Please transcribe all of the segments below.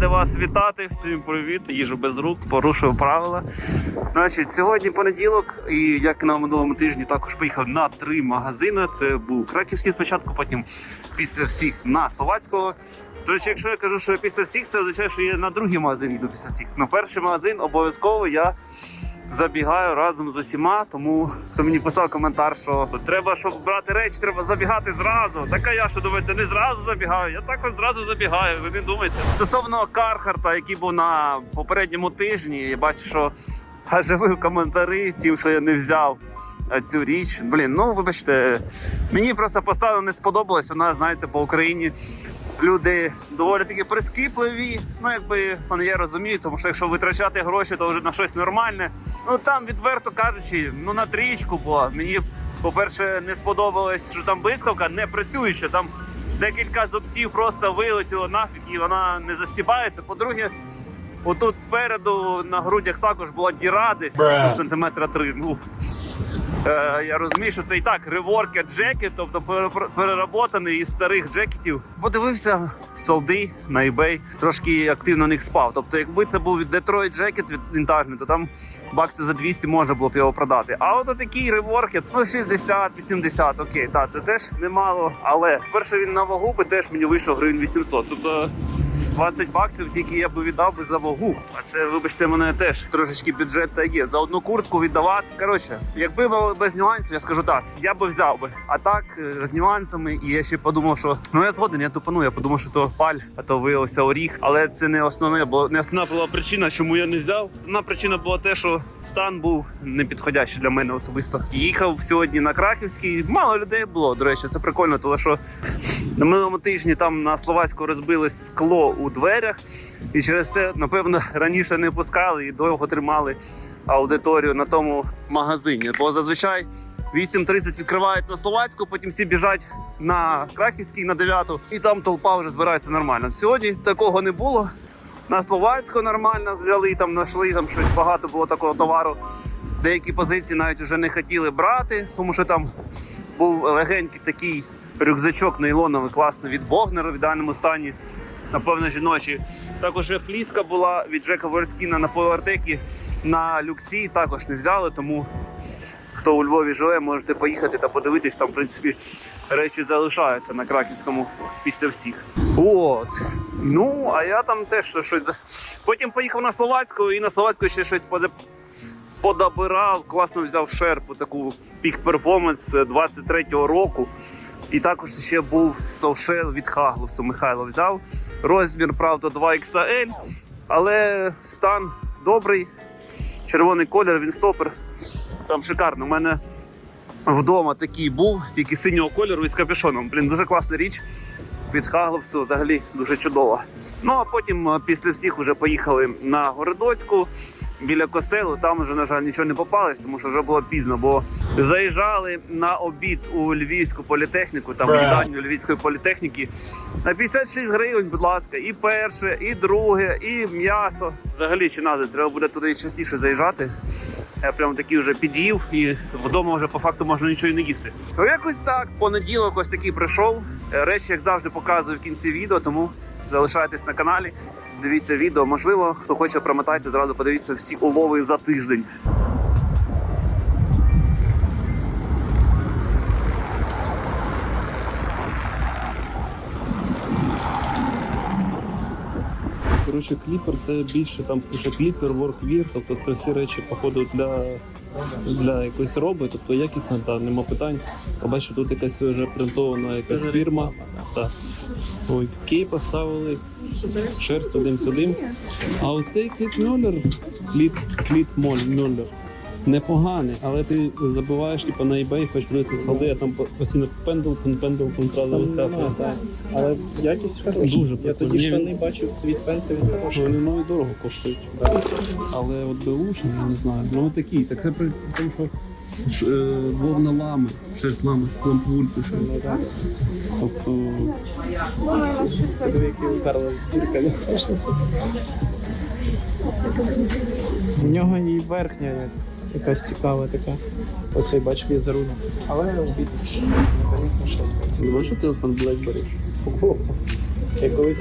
Радий вас вітати. Всім привіт. Їжу без рук, порушую правила. Значить, сьогодні понеділок, і як на минулому тижні також поїхав на три магазини. Це був Краківський спочатку, потім після всіх на Словацького. До речі, якщо я кажу, що я після всіх, це означає, що я на другий магазин йду після всіх. На перший магазин обов'язково я забігаю разом з усіма. Тому хто мені писав коментар, що треба, щоб брати речі, треба забігати зразу. Так а я що думаєте, не зразу забігаю. Я також зразу забігаю. Ви не думаєте. Стосовно Кархарта, який був на попередньому тижні, я бачу, що в коментарі, тим, що я не взяв. Цю річ, блін, ну вибачте, мені просто поставлено не сподобалось. Вона, знаєте, по Україні люди доволі таки прискіпливі. Ну, якби вони я розумію, тому що якщо витрачати гроші, то вже на щось нормальне. Ну там, відверто кажучи, ну на трічку була. Мені, по-перше, не сподобалось, що там блискавка не працююча. Там декілька зубців просто вилетіло нафіг і вона не застібається. По-друге, отут спереду на грудях також була діра десь сантиметра три. Ну, Е, я розумію, що це і так реворкет джекет, тобто пере- переработаний із старих джекетів. Подивився солди на eBay, трошки активно на них спав. Тобто, якби це був Детройт джекет від вінтажний, то там баксів за 200 можна було б його продати. А от такий реворкет, ну 60-80, окей, та це теж немало. Але перше він на вагу би теж мені вийшов гривень 800. Тобто 20 баксів тільки я би віддав би за вагу. А це, вибачте, мене теж трошечки бюджет та є. За одну куртку віддавати. Коротше, якби без нюансів, я скажу так, я би взяв би. А так е, з нюансами, і я ще подумав, що ну я згоден, я тупану. Я подумав, що то паль, а то виявився оріг. Але це не основне, бо не основна була причина, чому я не взяв. Основна причина була те, що стан був непідходящий для мене особисто. Їхав сьогодні на Краківський. Мало людей було. До речі, це прикольно, тому що на минулому тижні там на словацьку розбили скло у дверях, і через це, напевно, раніше не пускали і довго тримали аудиторію на тому магазині. Бо зазвичай 8.30 відкривають на словацьку, потім всі біжать на Краківський на 9, і там толпа вже збирається нормально. Сьогодні такого не було. На словацьку нормально взяли, там знайшли там щось багато було такого товару. Деякі позиції навіть вже не хотіли брати, тому що там був легенький такий рюкзачок нейлоновий, класний від Богнера в ідеальному стані. Напевно, жіночі. Також фліска була від Джека Ворскіна на полуартекі на люксі. Також не взяли, тому хто у Львові живе, можете поїхати та подивитись. Там, в принципі, речі залишаються на краківському після всіх. От. Ну, а я там теж щось. Потім поїхав на Словацьку і на Словацьку ще щось поде- подобирав, класно взяв шерпу, таку пік перформанс 23-го року. І також ще був совшел від Хагловсу. Михайло взяв. Розмір, правда, 2XL, але стан добрий. Червоний колір, він стопер. Там шикарно. У мене вдома такий був, тільки синього кольору із капюшоном. Блін, дуже класна річ. Від Хагловсу взагалі дуже чудово. Ну а потім після всіх вже поїхали на Городоцьку біля костелу. Там вже, на жаль, нічого не попалось, тому що вже було пізно. Бо заїжджали на обід у Львівську політехніку, там їдальню Львівської політехніки. На 56 гривень, будь ласка, і перше, і друге, і м'ясо. Взагалі чи назад, треба буде туди частіше заїжджати. Я прям такий вже під'їв і вдома вже по факту можна нічого і не їсти. Ну якось так. Понеділок ось такий прийшов. Е, Речі, як завжди, показую в кінці відео, тому залишайтесь на каналі. Дивіться відео. Можливо, хто хоче промотайте, зразу подивіться всі улови за тиждень. Коротше, кліпер це більше там пише кліпер, ворквір, тобто це всі речі походу для, для якоїсь роби, тобто якісна, та нема питань. Побачу, тут якась вже принтована якась фірма. Так. Ой, кей поставили, шерсть один сюди. А оцей кліт Мюллер, непоганий, але ти забиваєш типу, на eBay, хоч плюс салди, а там постійно Пендлтон, Пендлтон зразу вискакує. Але якість хороша. Дуже Я тоді штани бачив від Пенса він хороший. Вони навіть дорого коштують. Але от беушні, я не знаю. Ну такі. Так це при тому, що ш- е, вовна лами, шерсть лами, лампульки, шерсть. Тобто Це диви, який у Карла зірка. У нього і верхня як- якась цікава така. Оцей бач візерунок. Але обідно. Непонятно, що це. знаєш, що Блекбері? Я колись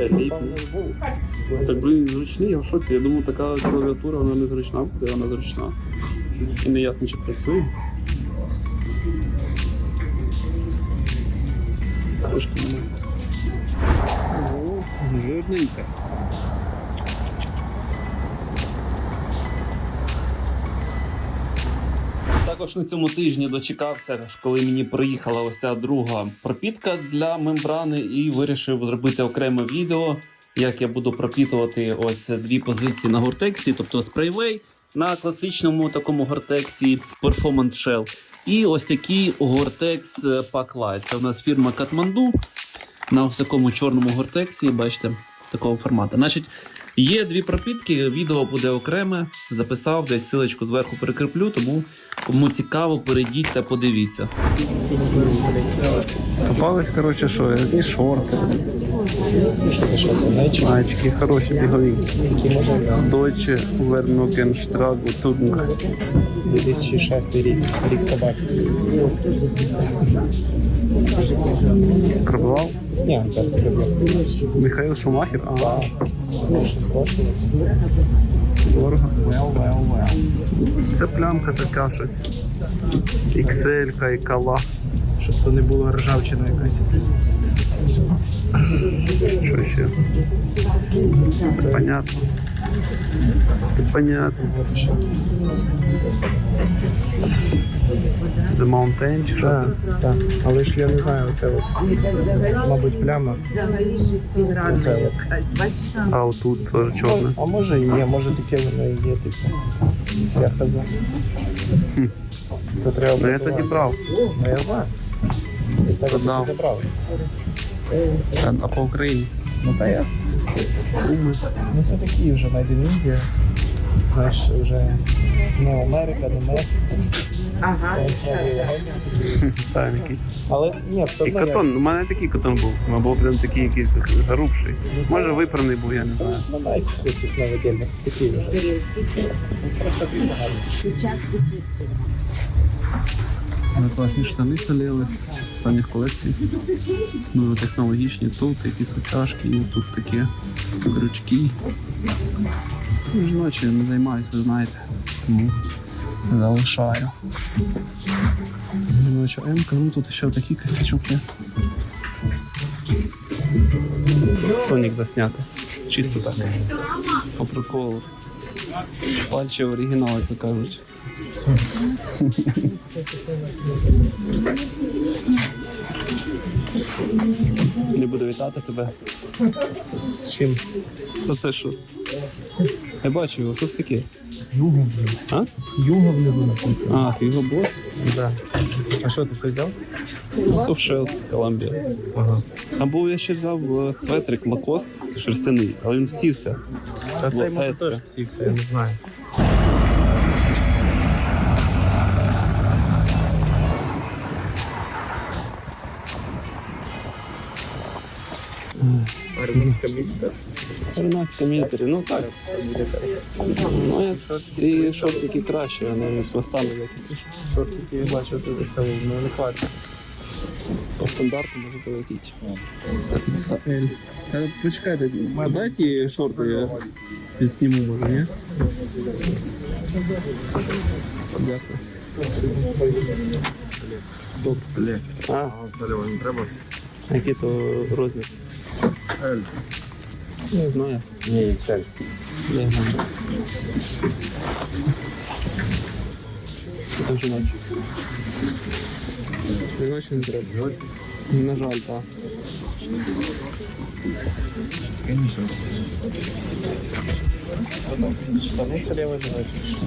Львов. Так, блін, зручний, я в шоці. Я думав, така клавіатура, вона не зручна, буде вона зручна. І не ясно, чи працює. Трошки немає. Жирненька. Також на цьому тижні дочекався, коли мені приїхала ось ця друга пропітка для мембрани, і вирішив зробити окреме відео, як я буду пропітувати ось дві позиції на гортексі, тобто спрейвей на класичному такому гортексі Performance Shell. І ось такий гортекс Pack Light. Це у нас фірма Kathmandu на ось такому чорному гортексі, бачите, такого формату. Значить, є дві пропітки, відео буде окреме. Записав, десь силочку зверху прикріплю, тому кому цікаво, перейдіть та подивіться. Попались, коротше, що, якісь шорти, маечки, хороші бігові. Deutsche Vernogenstrago Tudung. 2006 рік. Рік собак. Пробував? Ні, зараз приб'ю. Михайло Шумахер? А, Більше Ну, дорого. Well, well, well. Це плямка така щось. XL і кала. Щоб то не було ржавчина якась. Що ще? Це понятно. Це понятно. The Mountain чи що це? Так, так. Але ж я не знаю, це от, мабуть, пляма. Це от. А отут теж чорне. А може і є, може таке воно і є, типу. Я хаза. То треба Ну я тоді брав. Ну я знаю. Так Продав. і забрав. А, а по Україні? Ну та ясно. Уми. Ну це такі вже Made in India. Знаєш, вже не Америка, не Мексика. Ага. Так, якийсь. Але ні, все І одно. катон, у мене такий катон був. Або прям такий якийсь грубший. Може випраний був, я не знаю. Це на найки цих новодільних. Такі вже. Просто гарно. Класні штани соліли останніх колекцій. Дуже технологічні. Тут якісь утяжки, тут такі крючки. Ну, Жіночі не займаюся, ви знаєте. Тому залишаю. Жіноча М-ка, ну тут ще такі косячок є. Стоник засняти. Чисто так. По приколу. Пальче оригінал, як то кажуть. Не буду вітати тебе. З чим? Та це що? Я бачу його, що це таке? Юго. А? Юго внизу написано. А, його бос. Да. А що ти щось взяв? Softshell Columbia. Ага. Або я ще взяв е, светрик Лакост шерстяний, але він всівся. Та цей може теж всі все, я не знаю. Ренат мілітарі, ну так. Ну, я ці шортики краще, вони останні якісь. Шортики я бачу, ти виставив, ну не класі. По стандарту може залетіти. L. Та почекайте, дайте шорти, я підсніму, може, ні? Ясно. Топ. А, не треба? який то розмір? L. Не знаю. Ні, L. Не знаю. Це жіночі. Жіночі не треба. На жаль, так. Штани це лівий жіночий.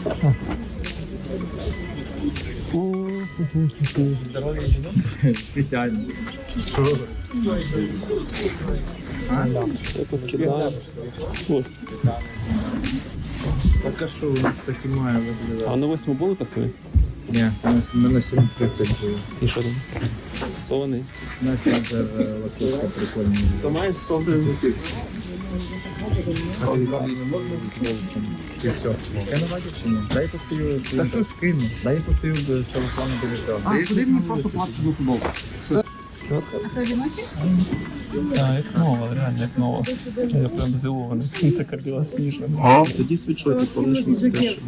Здоров'я жінок? Спеціально. Все поскидаю. О, Так а що у нас такі має а на восьму були пацани? Ні, ми на 7.30 живемо. І що там? Стони. На центр лакушка прикольний. То має 100 гривень. А ти не можна І все. Я не бачив чи ні? Дай постою. Та що скину? Дай постою до телефону цього. А, куди мені просто платити за футболку? Четверка. Так, як нова, реально як нова. Я прям здивований. Така білосніжна. Тоді світшоти, помниш, ми теж.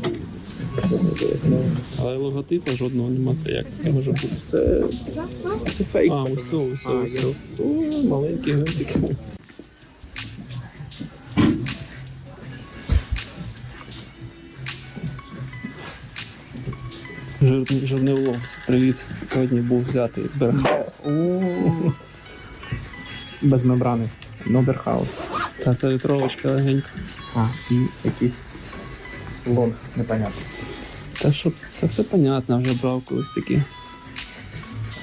Але логотипа жодного нема, це як таке може бути. Це, це фейк. А, усе, усе, А, усе. О, маленький гентик. Жир, жирний улов. Привіт. Сьогодні був взятий Берхаус. Без мембрани. Ноберхаус. Та це вітровочка легенька. А, і якийсь лонг, непонятно. Та що, це все понятно, вже брав колись такі.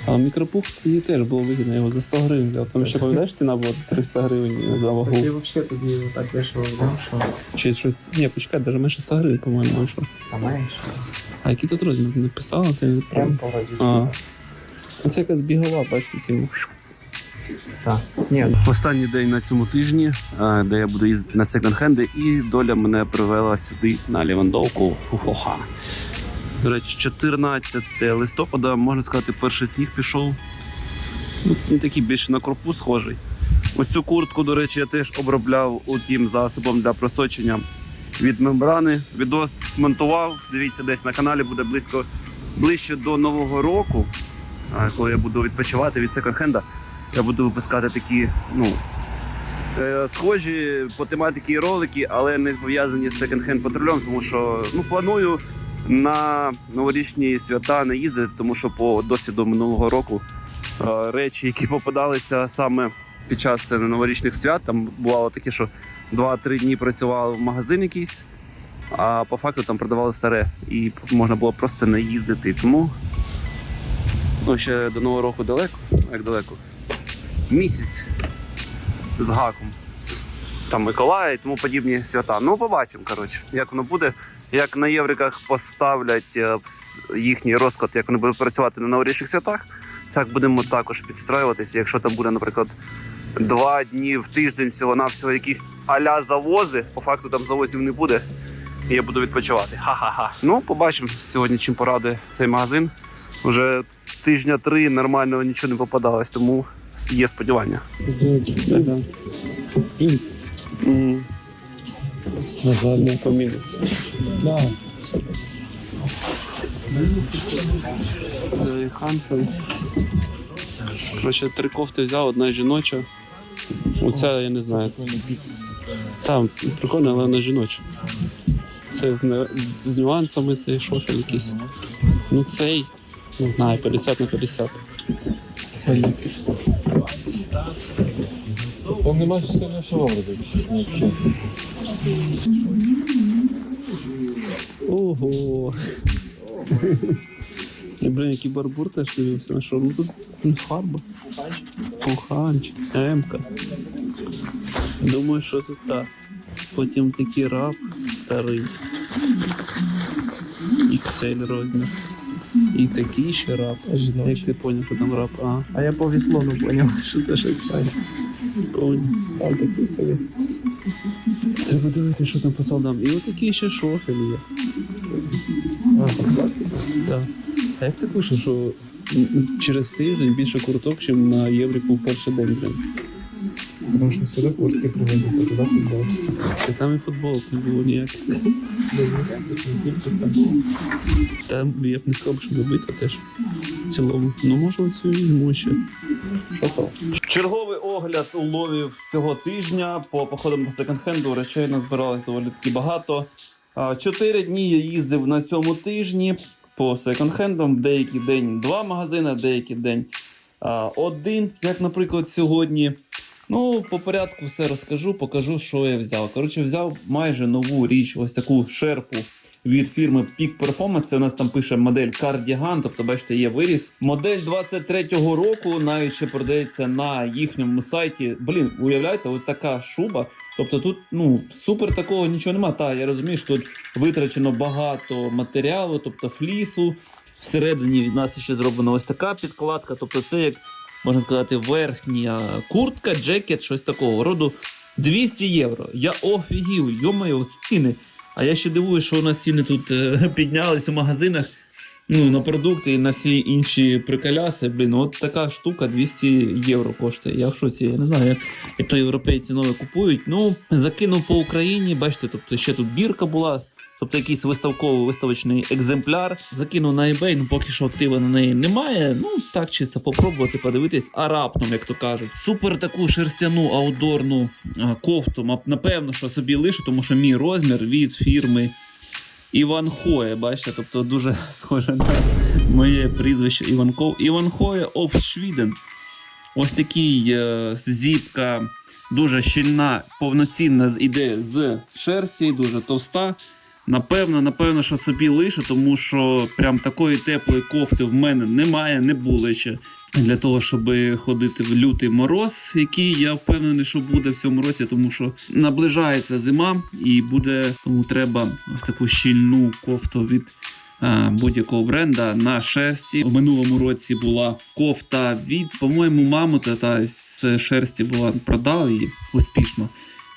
А мікропух її теж було вигідно, його за 100 гривень. Там ще пам'ятаєш, ціна була 300 гривень за вагу. Ти взагалі тоді так дешево взяв, що Чи щось. Ні, почекай, навіть менше 100 гривень, по-моєму, вийшло. а менше. А який тут розмір написала? Ти Прям прям. по А. Це якась бігова, бачите, ці. Так. Ні, Останній день на цьому тижні, е, де я буду їздити на секонд-хенди, і доля мене привела сюди на Лівандовку. Хо-хо-ха. До речі, 14 листопада, можна сказати, перший сніг пішов. Ну, він такий більше на корпус схожий. Оцю куртку, до речі, я теж обробляв тим засобом для просочення від мембрани. Відос смонтував. Дивіться, десь на каналі буде близько ближче до Нового року, коли я буду відпочивати від секонд-хенда. Я буду випускати такі, ну, е, схожі по тематиці ролики, але не пов'язані з секонд-хенд патрулем, тому що ну, планую на новорічні свята не їздити, тому що по досвіду минулого року е, речі, які попадалися саме під час е, новорічних свят, там бувало таке, що 2-3 дні працював в магазин якийсь, а по факту там продавали старе, і можна було просто не їздити. Тому ну, ще до Нового року далеко, як далеко місяць з гаком. Там Миколая і тому подібні свята. Ну, побачимо, коротше, як воно буде. Як на євриках поставлять е, їхній розклад, як вони будуть працювати на новорічних святах, так будемо також підстраюватися. Якщо там буде, наприклад, два дні в тиждень всього навсього якісь аля завози, по факту там завозів не буде, і я буду відпочивати. Ха-ха-ха. Ну, побачимо сьогодні, чим порадує цей магазин. Уже тижня три нормально нічого не попадалось, тому є сподівання. Назад не то. Хансен. Коротше, три кофти взяв, одна жіноча. Оця я не знаю. Там прикольно, але вона жіноча. Це з, з нюансами цей шофель якийсь. Ну цей, не знаю, 50 на 50. Там нема сильно що робити. Ого. І, блін, який барбур теж дивився. На що? Ну тут ну, фарба. Пуханч, Емка. Думаю, що тут так. Потім такий раб старий. XL розмір. І такий ще раб. Як ти поняв, що там раб? А, а я по віслону поняв, що це щось файне. поняв. Став такий собі. Треба дивитися, що там по солдам. І отакий ще шофель є. Так. А як ти пишеш, що через тиждень більше курток, ніж на Єврику в перший день? Тому що сюди куртки привезли, а туди футбол. Та там і футболок не було ніяких. Та я б не сказав, що добита теж. В цілому. Ну, може, оцю візьму ще. Що то? Черговий огляд уловів цього тижня по походам по секонд-хенду. Речей назбиралось доволі таки багато. Чотири дні я їздив на цьому тижні по секонд-хендам. Деякий день два магазини, деякий день один, як, наприклад, сьогодні. Ну, по порядку все розкажу, покажу, що я взяв. Коротше, взяв майже нову річ, ось таку шерпу від фірми Peak Performance. Це у нас там пише модель Cardigan, тобто, бачите, є виріс. Модель 23-го року навіть ще продається на їхньому сайті. Блін, уявляєте, ось така шуба. Тобто тут ну супер такого нічого нема. Та я розумію, що тут витрачено багато матеріалу, тобто флісу. Всередині від нас ще зроблена ось така підкладка. Тобто, це як можна сказати, верхня куртка, джекет, щось такого роду. 200 євро. Я офігів, йомаю, ці ціни. А я ще дивуюсь, що у нас ціни тут е, піднялись у магазинах. ну, на продукти і на всі інші приколяси. Блін, от така штука 200 євро коштує. Я в шоці, я не знаю, як, як то європейці нові купують. Ну, закинув по Україні, бачите, тобто ще тут бірка була. Тобто якийсь виставковий виставочний екземпляр. Закинув на eBay, ну поки що актива на неї немає. Ну так чисто попробувати подивитись, а раптом, як то кажуть, супер таку шерстяну аудорну а, кофту. Напевно, що собі лишу, тому що мій розмір від фірми Іван Хоє. Бачите, тобто дуже схоже на моє прізвище Іванков. Іван Хоє оф Швіден. Ось такий е, зіпка, дуже щільна, повноцінна іде з шерсті, дуже товста. Напевно, напевно, що собі лише, тому що прям такої теплої кофти в мене немає, не було ще. Для того, щоб ходити в лютий мороз, який я впевнений, що буде в цьому році, тому що наближається зима, і буде тому треба ось таку щільну кофту від е, будь-якого бренда на шерсті. У минулому році була кофта від, по-моєму, мамута та з шерсті була продав її успішно.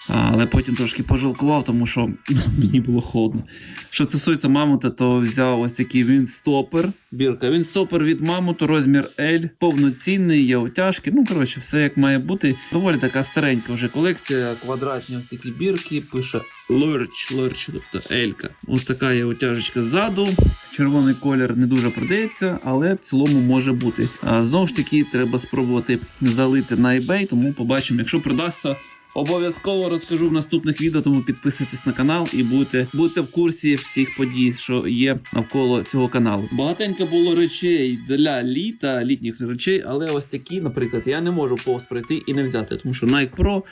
Але потім трошки пожалкував, тому що мені було холодно. Що стосується мамута, то взяв ось такий вінстопер. Бірка. Вінстопер від мамуту, розмір L, повноцінний, є утяжки. Ну, коротше, все як має бути. Доволі така старенька вже колекція. Квадратні ось такі бірки. Пише Lurch, Lurch, тобто L. Ось така є утяжечка ззаду. Червоний колір не дуже продається, але в цілому може бути. А, знову ж таки, треба спробувати залити на eBay, тому побачимо, якщо продасться. Обов'язково розкажу в наступних відео, тому підписуйтесь на канал і будете, будете в курсі всіх подій, що є навколо цього каналу. Багатенько було речей для літа, літніх речей, але ось такі, наприклад, я не можу повз пройти і не взяти, тому що Nike Pro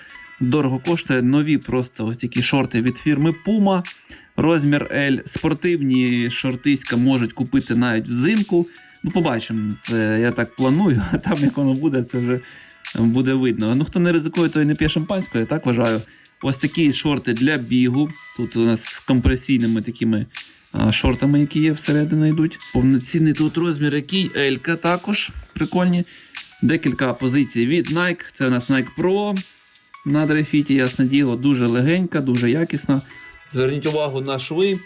дорого коштує нові просто ось такі шорти від фірми Puma. Розмір L. Спортивні шортиська можуть купити навіть взимку. Ну, побачимо. Це я так планую, а там як воно буде, це вже буде видно. Ну, хто не ризикує, той не п'є шампанського, я так вважаю. Ось такі шорти для бігу. Тут у нас з компресійними такими шортами, які є всередину йдуть. Повноцінний тут розмір, який Елька також прикольні. Декілька позицій від Nike. Це у нас Nike Pro на дрейфіті, ясне діло, дуже легенька, дуже якісна. Зверніть увагу на шви.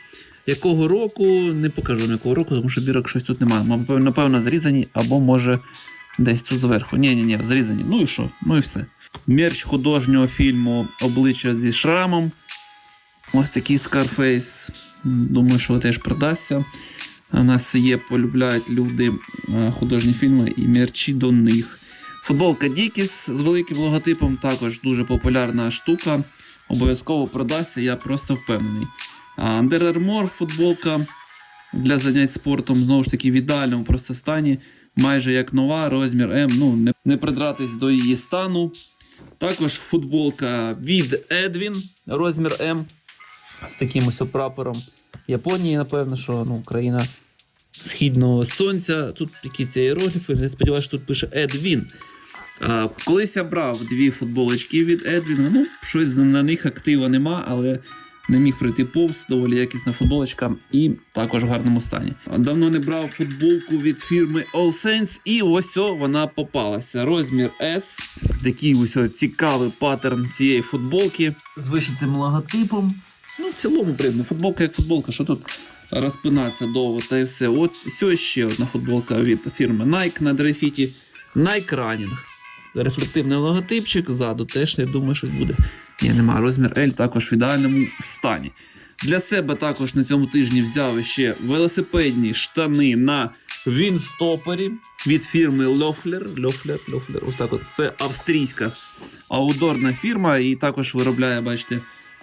Якого року, не покажу якого року, тому що бірок щось тут немає. Напевно, зрізані, або може десь тут зверху. Ні, ні, ні, зрізані. Ну і що? Ну і все. Мерч художнього фільму Обличчя зі шрамом. Ось такий Scarface. Думаю, що теж продасться. У нас є, полюбляють люди е, художні фільми і мерчі до них. Футболка Dickies з великим логотипом також дуже популярна штука. Обов'язково продасться, я просто впевнений. Under Armour футболка для занять спортом знову ж таки в ідеальному просто стані. Майже як нова, розмір М. Ну, не, не придратись до її стану. Також футболка від Edwin, розмір М. З таким ось прапором Японії, напевно, що ну, країна східного сонця. Тут якісь іерогліфи, я сподіваюся, тут пише Edwin. А, колись я брав дві футболочки від Edwin. Ну, щось на них актива нема, але не міг пройти повз, доволі якісна футболочка і також в гарному стані. Давно не брав футболку від фірми All Saints, і ось о, вона попалася. Розмір S. Такий ось о, цікавий паттерн цієї футболки з вишитим логотипом. Ну, в цілому, блин, футболка як футболка, що тут розпинатися довго та і все. От ось ще одна футболка від фірми Nike на дрейфіті. Nike Running. Рефлективний логотипчик, ззаду теж, я думаю, щось буде. Ні, нема. Розмір L також в ідеальному стані. Для себе також на цьому тижні взяв ще велосипедні штани на Вінстопері від фірми Loeffler. Loeffler, Loeffler, ось так от. Це австрійська аудорна фірма, і також виробляє, бачите,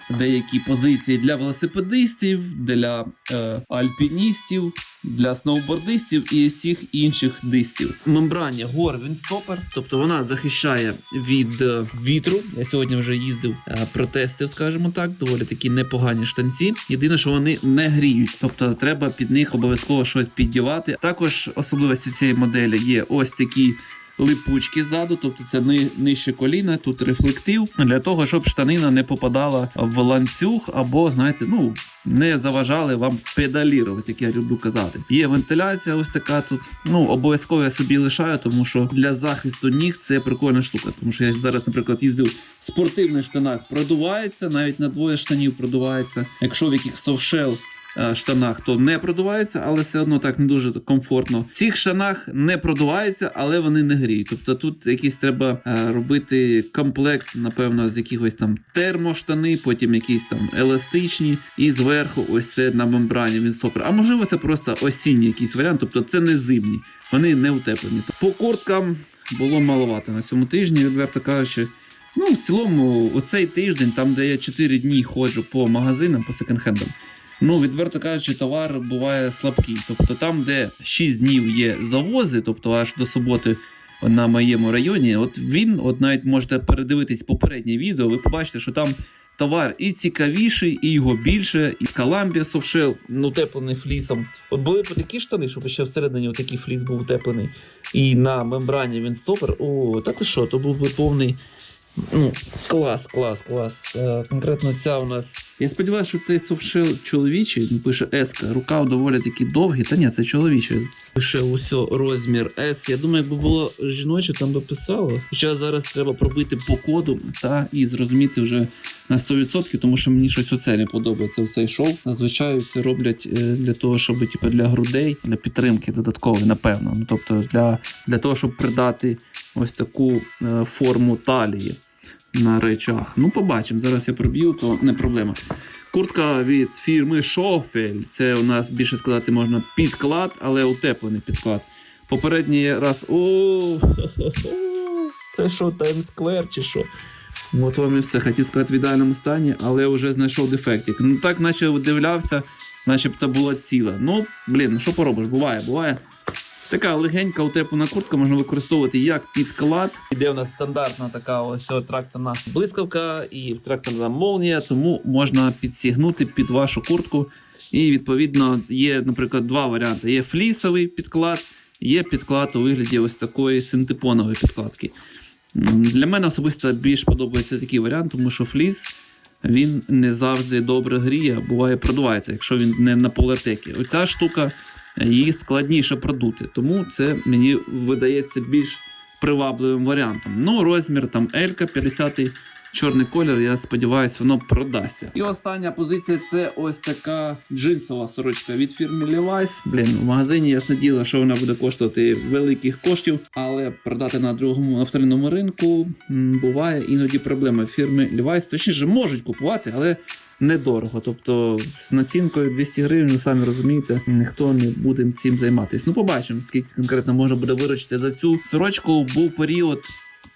деякі позиції для велосипедистів, для е, альпіністів, для сноубордистів і всіх інших дистів. Мембрані Гор Вінстопер, тобто вона захищає від е, вітру. Я сьогодні вже їздив, е, протестив, скажімо так, доволі такі непогані штанці. Єдине, що вони не гріють, тобто треба під них обов'язково щось піддівати. Також особливості цієї моделі є ось такі липучки ззаду, тобто це ни, нижче коліна, тут рефлектив для того, щоб штанина не попадала в ланцюг, або знаєте, ну не заважали вам педалірувати, як я люблю казати. Є вентиляція, ось така тут. Ну обов'язково я собі лишаю, тому що для захисту ніг це прикольна штука. Тому що я зараз, наприклад, їздив в спортивних штанах, продувається, навіть на двоє штанів продувається. Якщо в яких совшел штанах, то не продуваються, але все одно так не дуже комфортно. В цих штанах не продуваються, але вони не гріють. Тобто тут якийсь треба е, робити комплект, напевно, з якихось там термоштани, потім якісь там еластичні, і зверху ось це на мембрані він стопер. А можливо, це просто осінній якийсь варіант, тобто це не зимні, вони не утеплені. По курткам було маловато на цьому тижні, відверто кажучи. Ну, в цілому, оцей тиждень, там, де я 4 дні ходжу по магазинам, по секонд-хендам, ну, відверто кажучи, товар буває слабкий. Тобто там, де 6 днів є завози, тобто аж до суботи на моєму районі, от він, от навіть можете передивитись попереднє відео, ви побачите, що там товар і цікавіший, і його більше, і Softshell, ну, утеплений флісом. От були б такі штани, щоб ще всередині такий фліс був утеплений. І на мембрані він стопер. О, та ти що, то був би повний. Ну, клас, клас, клас. Е, конкретно ця у нас. Я сподіваюся, що цей совшил чоловічий, він пише S, рука доволі таки довгі. Та ні, це чоловічий. Пише усьо розмір S. Я думаю, якби було жіноче, там би писало. Хоча зараз треба пробити по коду та і зрозуміти вже на 100%, тому що мені щось оце не подобається цей шоу. Зазвичай це роблять е, для того, щоб типу, для грудей, для підтримки додаткової, напевно. Ну тобто для, для того, щоб придати ось таку е, форму талії на речах. Ну, побачимо. Зараз я проб'ю, то не проблема. Куртка від фірми Шофель. Це у нас більше сказати можна підклад, але утеплений підклад. Попередній раз. О, це що, Таймсквер чи що? От вам все. Хотів сказати в ідеальному стані, але вже знайшов дефектик. Ну так, наче видивлявся, начебто була ціла. Ну, блін, ну що поробиш? Буває, буває. Така легенька утеплена куртка можна використовувати як підклад. Іде у нас стандартна така ось тракторна блискавка і тракторна молнія, тому можна підсігнути під вашу куртку. І відповідно є, наприклад, два варіанти: є флісовий підклад, є підклад у вигляді ось такої синтепонової підкладки. Для мене особисто більш подобається такий варіант, тому що фліс він не завжди добре гріє, буває продувається, якщо він не на полетекі. Оця штука е, її складніше продути, тому це мені видається більш привабливим варіантом. Ну, розмір там L 50 чорний колір, я сподіваюся, воно продасться. І остання позиція це ось така джинсова сорочка від фірми Levi's. Блін, в магазині ясне діло, що вона буде коштувати великих коштів, але продати на другому на вторинному ринку буває іноді проблема. Фірми Levi's точніше можуть купувати, але недорого. Тобто з націнкою 200 гривень, ви самі розумієте, ніхто не буде цим займатися. Ну, побачимо, скільки конкретно можна буде виручити за цю сорочку. Був період.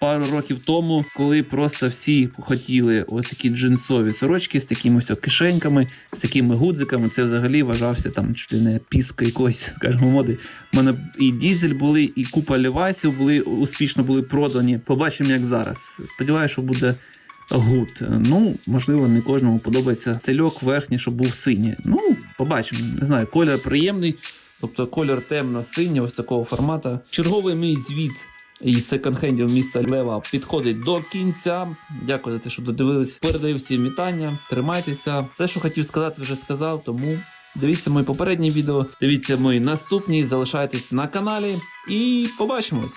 Пару років тому, коли просто всі хотіли ось такі джинсові сорочки з такими ось кишеньками, з такими гудзиками, це взагалі вважався там ли не піска якоїсь, скажімо, моди. У мене і дізель були, і купа лівайсів були успішно були продані. Побачимо, як зараз. Сподіваюся, що буде гуд. Ну, можливо, не кожному подобається цельок верхній, щоб був синій. Ну, побачимо. Не знаю, колір приємний. Тобто колір темно-синій, ось такого формату. Черговий мій звіт із секонд-хендів міста Лева підходить до кінця. Дякую за те, що додивились. Передаю всім вітання. Тримайтеся. Все, що хотів сказати, вже сказав. Тому дивіться мої попередні відео, дивіться мої наступні, залишайтесь на каналі і побачимось.